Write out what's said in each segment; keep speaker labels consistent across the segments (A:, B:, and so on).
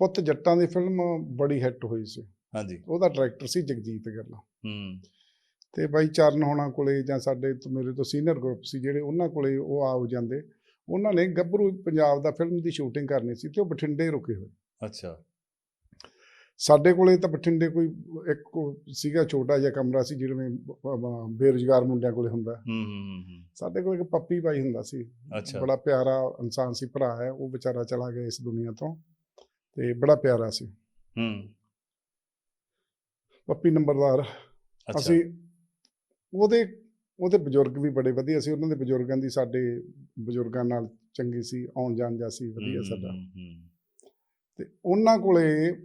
A: ਪੁੱਤ ਜੱਟਾਂ ਦੀ ਫਿਲਮ ਬੜੀ ਹਿੱਟ ਹੋਈ ਸੀ।
B: ਹਾਂਜੀ।
A: ਉਹਦਾ ਡਾਇਰੈਕਟਰ ਸੀ ਜਗਜੀਤ ਗੱਲ।
B: ਹੂੰ।
A: ਤੇ ਬਾਈ ਚਰਨ ਹੋਣਾ ਕੋਲੇ ਜਾਂ ਸਾਡੇ ਮੇਰੇ ਤੋਂ ਸੀਨੀਅਰ ਗਰੁੱਪ ਸੀ ਜਿਹੜੇ ਉਹਨਾਂ ਕੋਲੇ ਉਹ ਆ ਜਾਂਦੇ। ਉਹਨਾਂ ਨੇ ਗੱਭਰੂ ਪੰਜਾਬ ਦਾ ਫਿਲਮ ਦੀ ਸ਼ੂਟਿੰਗ ਕਰਨੀ ਸੀ ਤੇ ਉਹ ਬਠਿੰਡੇ ਰੁਕੇ ਹੋਏ।
B: ਅੱਛਾ।
A: ਸਾਡੇ ਕੋਲੇ ਤਾਂ ਬਠਿੰਡੇ ਕੋਈ ਇੱਕ ਸੀਗਾ ਛੋਟਾ ਜਿਹਾ ਕਮਰਾ ਸੀ ਜਿਵੇਂ ਬੇਰੁਜ਼ਗਾਰ ਮੁੰਡਿਆਂ ਕੋਲੇ ਹੁੰਦਾ।
B: ਹੂੰ ਹੂੰ ਹੂੰ, ਹੂੰ।
A: ਸਾਡੇ ਕੋਲ ਇੱਕ ਪੱਪੀ ਬਾਈ ਹੁੰਦਾ ਸੀ।
B: ਅੱਛਾ।
A: ਬੜਾ ਪਿਆਰਾ ਇਨਸਾਨ ਸੀ ਭਰਾ ਹੈ ਉਹ ਵਿਚਾਰਾ ਚਲਾ ਗਿਆ ਇਸ ਦੁਨੀਆ ਤੋਂ। ਤੇ ਬੜਾ ਪਿਆਰਾ ਸੀ।
B: ਹੂੰ।
A: ਪੱਪੀ ਨੰਬਰਦਾਰ। ਅਸੀਂ ਉਹਦੇ ਉਹਦੇ ਬਜ਼ੁਰਗ ਵੀ ਬੜੇ ਵਧੀਆ ਸੀ। ਉਹਨਾਂ ਦੇ ਬਜ਼ੁਰਗਾਂ ਦੀ ਸਾਡੇ ਬਜ਼ੁਰਗਾਂ ਨਾਲ ਚੰਗੀ ਸੀ ਆਉਣ ਜਾਣ ਜਾ ਸੀ ਵਧੀਆ ਸਾਡਾ। ਤੇ ਉਹਨਾਂ ਕੋਲੇ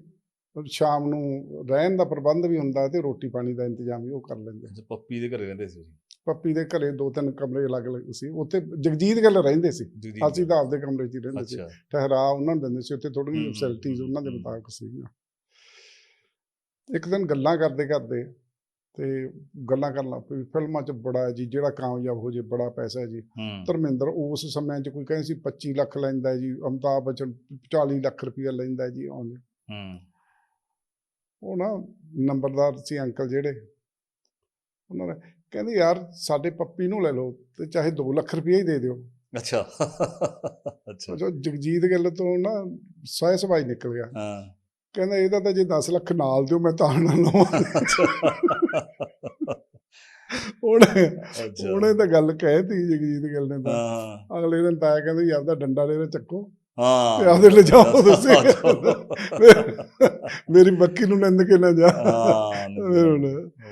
A: ਸ਼ਾਮ ਨੂੰ ਰਹਿਣ ਦਾ ਪ੍ਰਬੰਧ ਵੀ ਹੁੰਦਾ ਤੇ ਰੋਟੀ ਪਾਣੀ ਦਾ ਇੰਤਜ਼ਾਮ ਵੀ ਉਹ ਕਰ ਲੈਂਦੇ।
B: ਪੱਪੀ ਦੇ ਘਰੇ ਰਹਿੰਦੇ ਸੀ
A: ਪੱਪੀ ਦੇ ਘਰੇ ਦੋ ਤਿੰਨ ਕਮਰੇ ਅਲੱਗ-ਅਲੱਗ ਸੀ ਉੱਥੇ ਜਗਜੀਤ ਗੱਲ ਰਹਿੰਦੇ ਸੀ ਅਸੀਂ ਤਾਂ ਆਪਦੇ ਕਮਰੇ 'ਚ ਹੀ ਰਹਿੰਦੇ ਸੀ ਠਹਿਰਾ ਉਹਨਾਂ ਨੂੰ ਦਿੰਦੇ ਸੀ ਉੱਥੇ ਥੋੜ੍ਹੀਆਂ
B: ਹੂੰ,
A: ਫੈਸਿਲਿਟੀਜ਼ ਉਹਨਾਂ ਦੇ। ਮੁਤਾਬਕ ਸੀਗੀਆਂ। ਇੱਕ ਦਿਨ ਗੱਲਾਂ ਕਰਦੇ ਕਰਦੇ ਤੇ ਗੱਲਾਂ ਕਰਨ ਲੱਗ ਵੀ ਫਿਲਮਾਂ 'ਚ ਬੜਾ ਜੀ ਜਿਹੜਾ ਕਾਮਯਾਬ ਹੋ ਜੇ ਬੜਾ ਪੈਸਾ ਹੈ। ਜੀ ਧਰਮਿੰਦਰ ਉਸ ਸਮੇਂ 'ਚ ਕੋਈ ਕਹਿੰਦੇ ਸੀ 25 ਲੱਖ ਲੈਂਦਾ ਜੀ ਅਮਿਤਾਭ ਬੱਚਨ 40 ਲੱਖ ਰੁਪਇਆ ਲੈਂਦਾ ਜੀ ਆਉਂਦੇ।
B: ਹੂੰ।
A: ਉਹ ਨਾ ਨੰਬਰਦਾਰ ਸੀ ਅੰਕਲ ਜਿਹੜੇ ਉਹਨਾਂ ਨੇ ਕਹਿੰਦੇ ਯਾਰ ਸਾਡੇ ਪੱਪੀ ਨੂੰ ਲੈ ਲਓ ਤੇ ਚਾਹੇ 2 ਲੱਖ ਰੁਪਇਆ ਹੀ ਦੇ ਦਿਓ।
B: ਅੱਛਾ। ਅੱਛਾ।
A: ਜੋ ਜਗਜੀਤ ਗੱਲ ਤੋਂ ਨਾ ਸਹਿ ਸਵਾਈ ਨਿਕਲ ਗਿਆ।
B: ਹਾਂ।
A: ਕਹਿੰਦਾ ਇਹਦਾ ਤਾਂ ਜੇ 10 ਲੱਖ ਨਾਲ ਦਿਓ ਮੈਂ ਤਾਂ ਨਾ ਲਵਾਂ। ਉਹਨੇ ਉਹਨੇ ਤਾਂ ਗੱਲ ਕਹਿਤੀ ਜਗਜੀਤ ਗੱਲ ਨੇ ਤਾਂ।
B: ਹਾਂ।
A: ਅਗਲੇ ਦਿਨ ਤਾਇਆ ਕਹਿੰਦਾ ਜੀ ਆਪਦਾ ਡੰਡਾ ਲੈ ਚੱਕੋ।
B: ਹਾਂ।
A: ਤੇ ਆਪਦੇ ਲਿਜਾਓ ਤੁਸੀਂ।
B: ਹਾਂ
A: ਮੇਰੀ ਬੱਕੀ ਨੂੰ ਨਿੰਦ ਕੇ ਨਾ ਜਾ।
B: ਹਾਂ